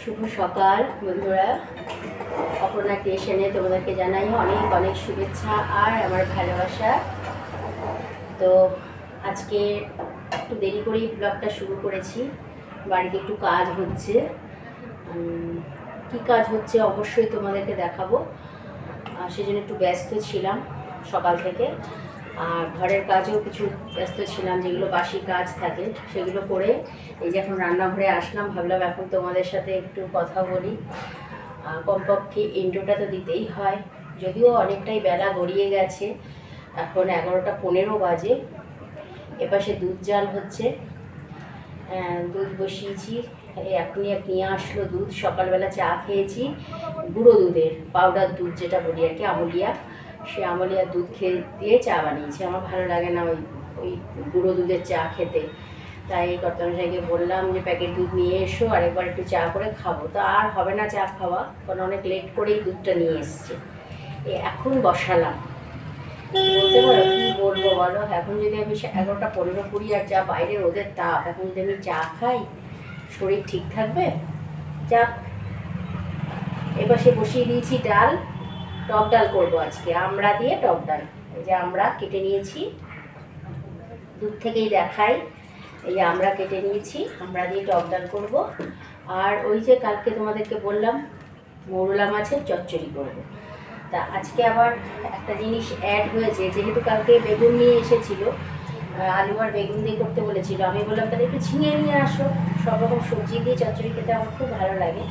শুভ সকাল, বন্ধুরা। অপর্ণা ক্রিয়েশনে তোমাদেরকে জানাই অনেক অনেক শুভেচ্ছা আর আমার ভালোবাসা। তো আজকে একটু দেরি করেই ব্লগটা শুরু করেছি। বাড়িতে একটু কাজ হচ্ছে। কী কাজ হচ্ছে অবশ্যই তোমাদেরকে দেখাবো। সেজন্য একটু ব্যস্ত ছিলাম সকাল থেকে। আর ঘরের কাজেও কিছু ব্যস্ত ছিলাম, যেগুলো বাসি কাজ থাকে, সেগুলো করে এই যে এখন রান্নাঘরে আসলাম, ভাবলাম এখন তোমাদের সাথে একটু কথা বলি। কমপক্ষে ইন্ট্রোটা তো দিতেই হয়, যদিও অনেকটাই বেলা গড়িয়ে গেছে, এখন এগারোটা পনেরো বাজে, এপাশে দুধ জাল হচ্ছে। দুধ বসিয়েছি এখনই এক নিয়ে আসলো দুধ, সকালবেলা চা খেয়েছি, গুঁড়ো দুধের পাউডার দুধ যেটা বলি আর কি, আমলিয়া। সে আমলিয়া দুধ খেয়ে দিয়ে চা বানিয়েছি। আমার ভালো লাগে না ওই ওই গুঁড়ো দুধের চা খেতে। তাই কর্তনসাইকে বললাম যে, প্যাকেট দুধ নিয়ে এসো আর একবার একটু চা করে খাব। তো আর হবে না চা খাওয়া, কারণ অনেক লেট করেই দুধটা নিয়ে এসছে। এখন বসালাম। বলতে পারো, কি বলব বলো? এখন যদি আমি এগারোটা পনেরো কুড়ি আর যা বাইরে রোদের তাপ, এখন যদি আমি চা খাই, শরীর ঠিক থাকবে? যাক এবার সে বসিয়ে দিয়েছি ডাল। টক ডাল করব আজকে, আমরা দিয়ে টক ডাল। এই যে আমরা কেটে নিয়েছি দূর থেকেই দেখাই। এই যে আমরা কেটে নিয়েছি, আমরা দিয়ে টক ডাল করব। আর ওই যে কালকে তোমাদেরকে বললাম, মৌরলা মাছের চচ্চড়ি করব। তা আজকে আবার একটা জিনিস অ্যাড হয়েছে, যেহেতু কালকে বেগুন নিয়ে এসেছিল আলু আর বেগুন দিয়ে করতে বলেছিল, আমি বললাম, তাহলে একটু ঝিঙে নিয়ে আসো। সব রকম সবজি দিয়ে চচ্চড়ি খেতে আমার খুব ভালো লাগে।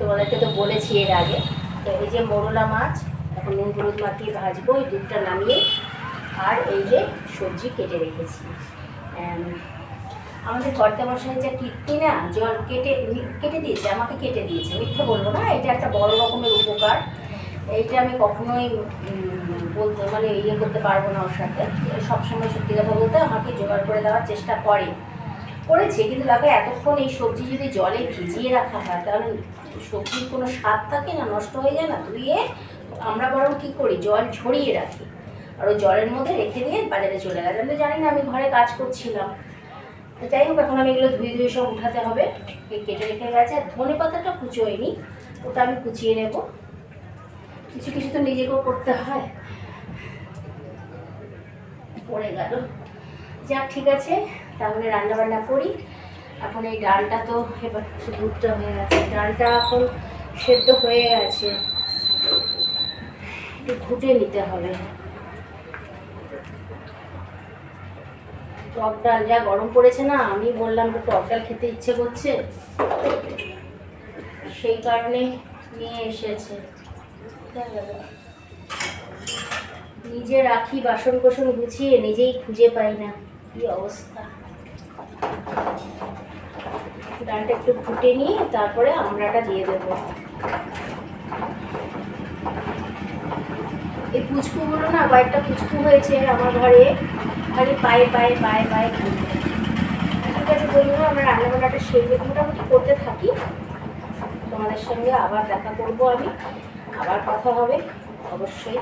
তোমাদেরকে তো বলেছি এর আগে। তো এই যে মোরলা মাছ, এখন নুন হলুদ মাখিয়ে ভাজবো ওই দুধটা নামিয়ে, আর এই যে সবজি কেটে রেখেছি। আমাদের কর্তা মশাই যে কীর্তি না, জল কেটে কেটে দিয়েছে, আমাকে কেটে দিয়েছে, মিথ্যে বলব না, এটা একটা বড় রকমের উপকার। এইটা আমি কখনোই বলতে মানে ইয়ে করতে পারব না ওর সাথে। সবসময় সত্যি কথা বলতে আমাকে জোগাড় করে দেওয়ার চেষ্টা করে। করেছে, কিন্তু দেখো, এতক্ষণ এই সবজি যদি জলে ভিজিয়ে রাখা হয়, তাহলে সবজির কোনো স্বাদ থাকে না, নষ্ট হয়ে যায় না, ধুয়ে আমরা বরং কী করি, জল ঝরিয়ে রাখি। আর ওই জলের মধ্যে রেখে দিয়ে বাজারে চলে গেছে আমি তো জানি না, আমি ঘরে কাজ করছিলাম। তো যাই হোক, এখন আমি এগুলো ধুয়ে ধুয়ে সব উঠাতে হবে। কেটে রেখে গেছে, আর ধনে পাতাটা কুচোয়নি, ওটা আমি কুচিয়ে নেব। কিছু কিছু তো নিজেকেও করতে হয়। পড়ে গেল। যাক, ঠিক আছে, তাহলে রান্না বান্না করি। এখন এই ডালটা তো এবার দুধটা হয়ে গেছে। ডালটা এখন সেদ্ধ হয়ে গেছে। একটু ঘুটে নিতে হবে। টক ডাল যা গরম পড়েছে না, আমি বললাম তো টক ডাল খেতে ইচ্ছে করছে, সেই কারণে নিয়ে এসেছে। নিজে রাখি বাসন কোসন গুছিয়ে নিজেই খুঁজে পাই না, কি অবস্থা। ডালটা একটু ফুটে নিয়ে তারপরে আমড়াটা দিয়ে দেবো। এই পুচকুগুলো না কয়েকটা পুচকু হয়েছে আমার ঘরে। খালি পায়ে পায়ে পায়ে পায়ে ঠিক আছে বন্ধুরা, আমরা রান্নাবান্নাটা সেরে মোটামুটি করতে থাকি। তোমাদের সঙ্গে আবার দেখা করব আমি। আবার কথা হবে, অবশ্যই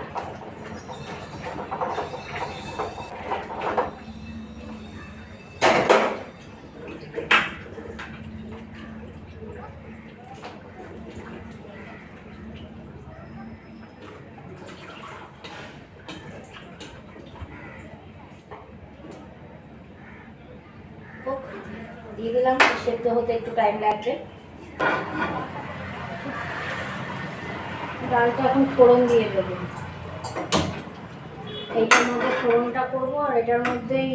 হোক, দিয়ে দিলাম সেদ্ধ হতে একটু টাইম লাগবে। ডালটা এখন ফোড়ন দিয়ে দেব। এইটার মধ্যে ফোড়নটা করব আর এটার মধ্যেই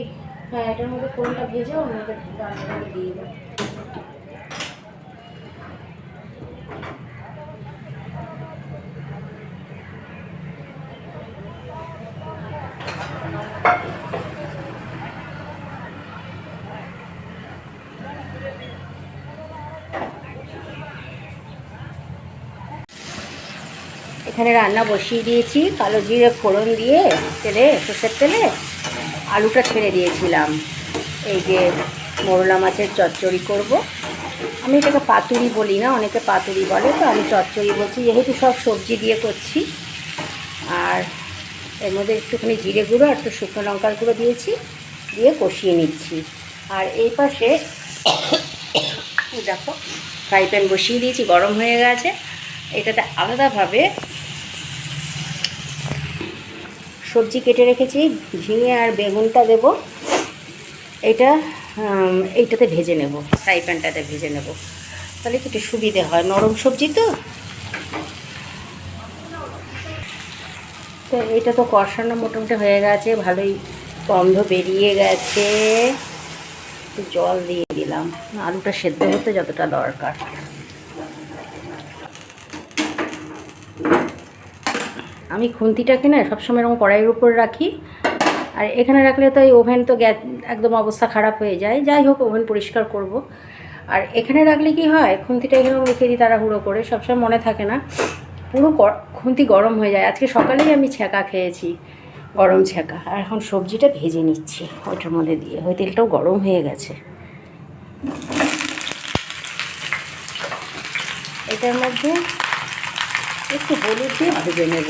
হ্যাঁ এটার মধ্যে ফোড়নটা ভেজে ওর মধ্যে ডালটা দিয়ে দেবো। এখানে রান্না বসিয়ে দিয়েছি। কালো জিরে ফোড়ন দিয়ে তেলে, সর্ষের তেলে আলুটা ছেড়ে দিয়েছিলাম। এই যে মোরলা মাছের চচ্চড়ি করব। আমি এটাকে পাতুরি বলি না, অনেকে পাতুরি বলে, তো আমি চচ্চড়ি বলছি। যেহেতু সব সবজি দিয়ে করছি, আর এর মধ্যে একটুখানি জিরে গুঁড়ো আর একটু শুকনো লঙ্কার গুঁড়ো দিয়েছি, দিয়ে কষিয়ে নিচ্ছি। আর এই পাশে দেখো, ফ্রাই প্যান বসিয়ে দিয়েছি, গরম হয়ে গেছে। এটাতে আলাদাভাবে সবজি কেটে রেখেছি, ঝিঙে আর বেগুনটা দেব। এটা এইটাতে ভেজে নেব, ফ্রাই প্যানটাতে ভেজে নেব। তাহলে একটু সুবিধে হয়, নরম সবজি তো? তো এটা তো কষানো মোটামুটি হয়ে গেছে, ভালোই গন্ধ বেরিয়ে গেছে। জল দিয়ে দিলাম, আলুটা সেদ্ধ হতে যতটা দরকার। আমি খুন্তিটাকে না সবসময় এরকম কড়াইয়ের উপর রাখি। আর এখানে রাখলে তো এই ওভেন তো গ্যাস, একদম অবস্থা খারাপ হয়ে যায়। যাই হোক, ওভেন পরিষ্কার করব। আর এখানে রাখলে কি হয়, খুন্তিটা এখানে রেখে দিই তারা হুড়ো করে, সবসময় মনে থাকে না। পুরো খুন্তি গরম হয়ে যায়। আজকে সকালেই আমি ছ্যাঁকা খেয়েছি, গরম ছ্যাঁকা। আর এখন সবজিটা ভেজে নিচ্ছি ওইটার মধ্যে দিয়ে। ওই তেলটাও গরম হয়ে গেছে। এটার মধ্যে একটু হলুদ দিয়ে ভেজে নেব।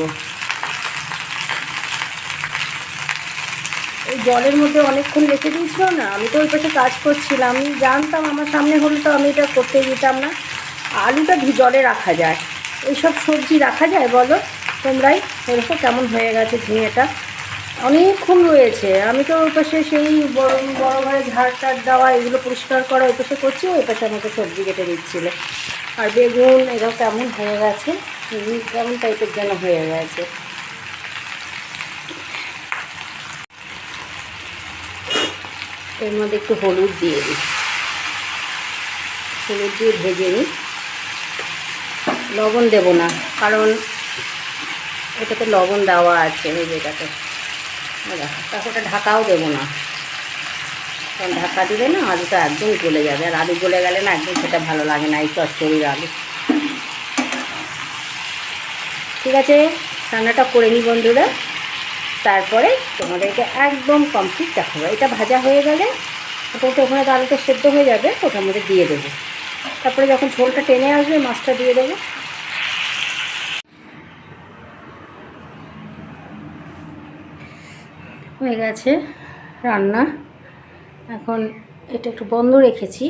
জলের মধ্যে অনেকক্ষণ রেখে দিয়েছিল না, আমি তো ওই পাশে কাজ করছিলাম। জানতাম আমার সামনে হলে তো আমি এটা করতে দিতাম না। আলুটা জলে রাখা যায়। এইসব সবজি রাখা যায় বলো? তোমরাই দেখো কেমন হয়ে গেছে ঝিঙেটা অনেকক্ষণ রয়েছে। আমি তো ওই পাশে সেই বড় বড় ঘরে ঝাড় টাড় দেওয়া এগুলো পরিষ্কার করা ওই পাশে করছি, ওই পাশে আমাকে সবজি কেটে দিচ্ছিল। আর বেগুন এটাও কেমন হয়ে গেছে? কেমন টাইপের যেন হয়ে গেছে। এর মধ্যে একটু হলুদ দিয়ে দিই। হলুদ দিয়ে ভেজে নিই। লবণ দেব না, কারণ এটাতে লবণ দেওয়া আছে এই যেটাতে তারপর ওটা ঢাকাও দেবো না। কারণ ঢাকা দিলে না আলুটা একদম গলে যাবে, আর আলু গলে গেলে না একদম সেটা ভালো লাগে না এই চচ্চড়ির আলু। ঠিক আছে, রান্নাটা করে নিই বন্ধুরা। তারপরে তোমাদেরকে একদম কমপ্লিট দেখাবো। এটা ভাজা হয়ে গেলে ওটা ওখানে তো আলুটা সেদ্ধ হয়ে যাবে, ওটার মধ্যে দিয়ে দেবো। তারপরে যখন ঝোলটা টেনে আসবে, মাছটা দিয়ে দেবো। হয়ে গেছে রান্না। এখন এটা একটু বন্ধ রেখেছি।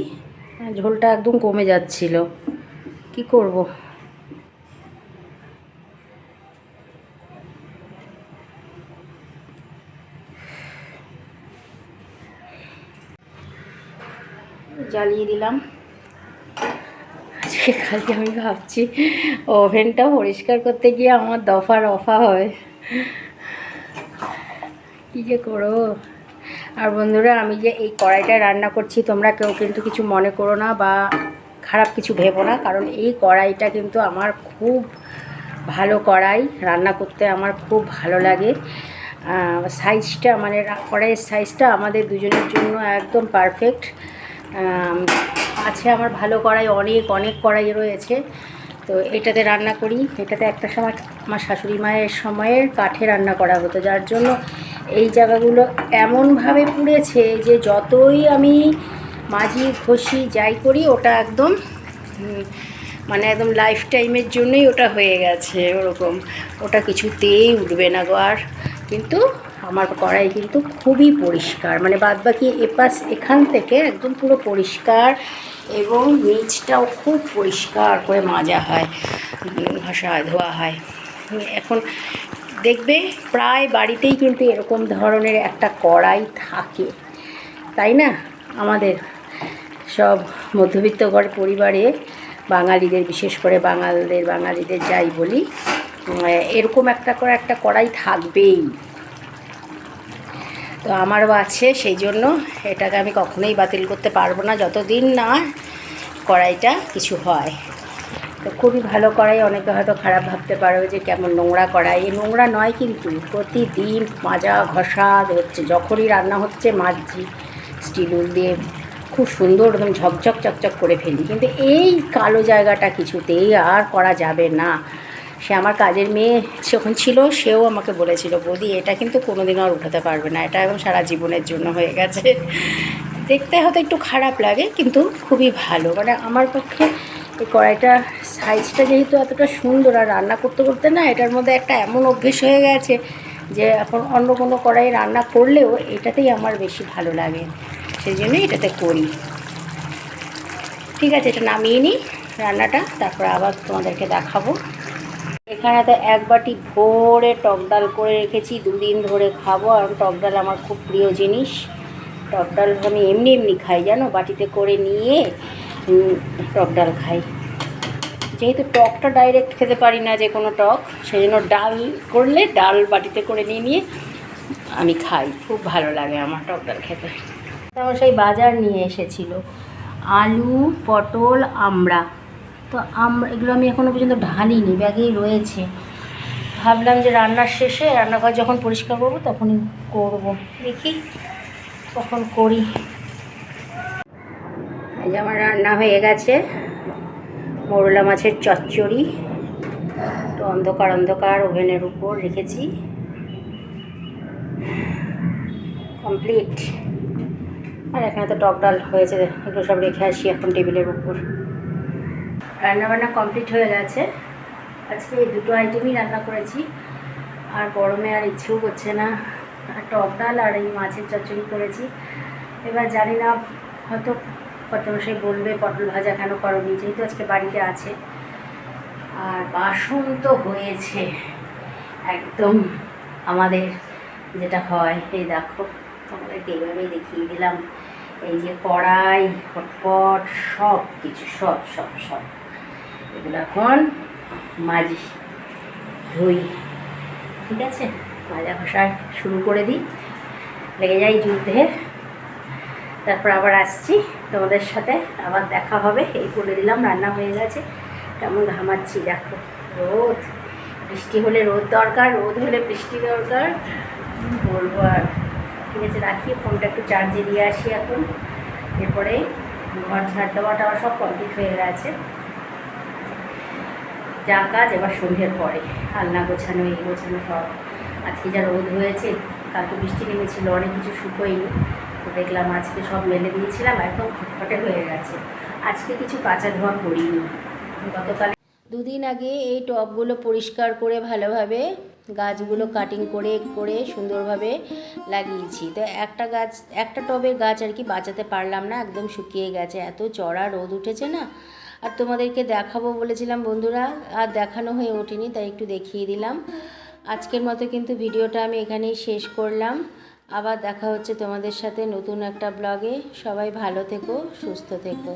ঝোলটা একদম কমে যাচ্ছিল। কি করব? জ্বালিয়ে দিলাম। আজকে খালি আমি ভাবছি ওভেনটা পরিষ্কার করতে গিয়ে আমার দফা রফা হয়। কী যে করো আর বন্ধুরা, আমি যে এই কড়াইটা রান্না করছি, তোমরা কেউ কিন্তু কিছু মনে করো না বা খারাপ কিছু ভেবো না, কারণ এই কড়াইটা কিন্তু আমার খুব ভালো কড়াই, রান্না করতে আমার খুব ভালো লাগে। সাইজটা মানে কড়াইয়ের সাইজটা আমাদের দুজনের জন্য একদম পারফেক্ট আছে আমার ভালো কড়াই, অনেক অনেক কড়াই রয়েছে। তো এটাতে রান্না করি। এটাতে একটা সময় আমার শাশুড়ি মায়ের সময়ের কাঠে রান্না করা হতো, যার জন্য এই জায়গাগুলো এমনভাবে পুড়েছে যে যতই আমি মাঝি, ঘষি, যাই করি, ওটা একদম মানে একদম লাইফ টাইমের জন্যই ওটা হয়ে গেছে ওরকম। ওটা কিছুতেই উঠবে না গো আর। কিন্তু আমার কড়াই কিন্তু খুবই পরিষ্কার। মানে বাদবাকি এপাশ এখান থেকে একদম পুরো পরিষ্কার এবং নিচটাও খুব পরিষ্কার করে মাজা হয় ঘষা, ধোয়া হয়। এখন দেখবে প্রায় বাড়িতেই কিন্তু এরকম ধরনের একটা কড়াই থাকে, তাই না? আমাদের সব মধ্যবিত্ত ঘর পরিবারে বাঙালিদের, বিশেষ করে বাঙালদের, বাঙালিদের যাই বলি এরকম একটা করে একটা কড়াই থাকবেই। তো আমারও আছে, সেই জন্য এটাকে আমি কখনোই বাতিল করতে পারব না, যতদিন না কড়াইটা কিছু হয়। তো খুবই ভালো কড়াই, অনেকে হয়তো খারাপ ভাবতে পারো যে কেমন নোংরা কড়াই। এই নোংরা নয় কিন্তু প্রতিদিন মাজা ঘষা হচ্ছে, যখনই রান্না হচ্ছে মাজছি স্টিল উল দিয়ে খুব সুন্দর একদম ঝকঝক চকচক করে ফেলি। কিন্তু এই কালো জায়গাটা কিছুতেই আর করা যাবে না। সে আমার কাজের মেয়ে যখন ছিল, সেও আমাকে বলেছিল, বৌদি, এটা কিন্তু কোনোদিনও আর উঠাতে পারবে না, এটা এখন সারা জীবনের জন্য হয়ে গেছে। দেখতে হয়তো একটু খারাপ লাগে, কিন্তু খুবই ভালো। মানে আমার পক্ষে এই কড়াইটা, সাইজটা যেহেতু এতটা সুন্দর আর রান্না করতে করতে না, এটার মধ্যে একটা এমন অভ্যেস হয়ে গেছে যে, এখন অন্য কোনো কড়াই রান্না করলেও এটাতেই আমার বেশি ভালো লাগে। সেই জন্যই এটাতে করি। ঠিক আছে, এটা নামিয়ে নিই রান্নাটা, তারপর আবার তোমাদেরকে দেখাবো। এখানে তো এক বাটি ভোরে টক ডাল করে রেখেছি, দুদিন ধরে খাব। আর টক ডাল আমার খুব প্রিয় জিনিস। টক ডাল আমি এমনি এমনি খাই, জানো? বাটিতে করে নিয়ে টক ডাল খাই। যেহেতু টকটা ডাইরেক্ট খেতে পারি না যে কোনো টক সেই জন্য ডাল করলে ডাল বাটিতে করে নিয়ে নিয়ে আমি খাই। খুব ভালো লাগে আমার টক ডাল খেতে। তারপর সেই বাজার নিয়ে এসেছিল। আলু, পটল, আমড়া। তো আমরা এগুলো আমি এখনও পর্যন্ত ঢালিনি, ব্যাগেই রয়েছে। ভাবলাম যে রান্নার শেষে রান্নাঘর যখন পরিষ্কার করব তখনই করব। দেখি কখন করি। এই যে আমার রান্না হয়ে গেছে। মোরলা মাছের চচ্চড়ি তো অন্ধকার অন্ধকার ওভেনের উপর রেখেছি। কমপ্লিট। আর এখানে তো টক ডাল হয়েছে, এগুলো সব রেখে আসি এখন টেবিলের উপর। রান্নাবান্না কমপ্লিট হয়ে গেছে। আজকে এই দুটো আইটেমই রান্না করেছি। আর গরমে আর ইচ্ছেও করছে না। আর টক ডাল আর এই মাছের চচ্চড়ি করেছি। এবার জানি না, হয়তো কত মশাই বলবে, পটল ভাজা কেন করনি? যেহেতু আজকে বাড়িতে আছে। আর বাসন তো হয়েছে। একদম আমাদের যেটা হয়। এই দেখো, তোমাদেরকে এইভাবেই দেখিয়ে দিলাম। এই যে কড়াই, হটপট সব কিছু সব সব সব। এগুলো এখন মাজি ধুই, ঠিক আছে? মাজা ঘষা শুরু করে দিই। লেগে যাই যুদ্ধে। তারপর আবার আসছি। তোমাদের সাথে আবার দেখা হবে। এই করে দিলাম, রান্না হয়ে গেছে। কেমন ঘামাচ্ছি, দেখো। রোদ। বৃষ্টি হলে রোদ দরকার, রোদ হলে বৃষ্টি দরকার। বলব আর। ঠিক আছে, রাখি। ফোনটা একটু চার্জে দিয়ে আসি এখন। এরপরে ঘর ঝাড় টাওয়া সব কমপ্লিট হয়ে গেছে। যা কাজ, এবার সন্ধ্যের পরে। আলনা গোছানো, এই গোছানো সব। আজকে যা রোদ হয়েছে, কালকে বৃষ্টি নেমেছিল, অনেক কিছু শুকোয়নি। তো দেখলাম আজকে সব মেলে দিয়েছিলাম, একদম খটখটে হয়ে গেছে। আজকে কিছু কাঁচা ধোয়া করিনি। গতকাল দুদিন আগে এই টবগুলো পরিষ্কার করে ভালোভাবে গাছগুলো কাটিং করে করে সুন্দরভাবে লাগিয়েছি। তো একটা গাছ, একটা টবের গাছ আর কি বাঁচাতে পারলাম না, একদম শুকিয়ে গেছে। এত চড়া রোদ উঠেছে না আর তোমাদেরকে দেখাবো বলেছিলাম বন্ধুরা, আর দেখানো হয়ে ওঠেনি, তাই একটু দেখিয়ে দিলাম। আজকের মতো কিন্তু ভিডিওটা আমি এখানেই শেষ করলাম। আবার দেখা হচ্ছে তোমাদের সাথে নতুন একটা ব্লগে। সবাই ভালো থেকো, সুস্থ থেকো।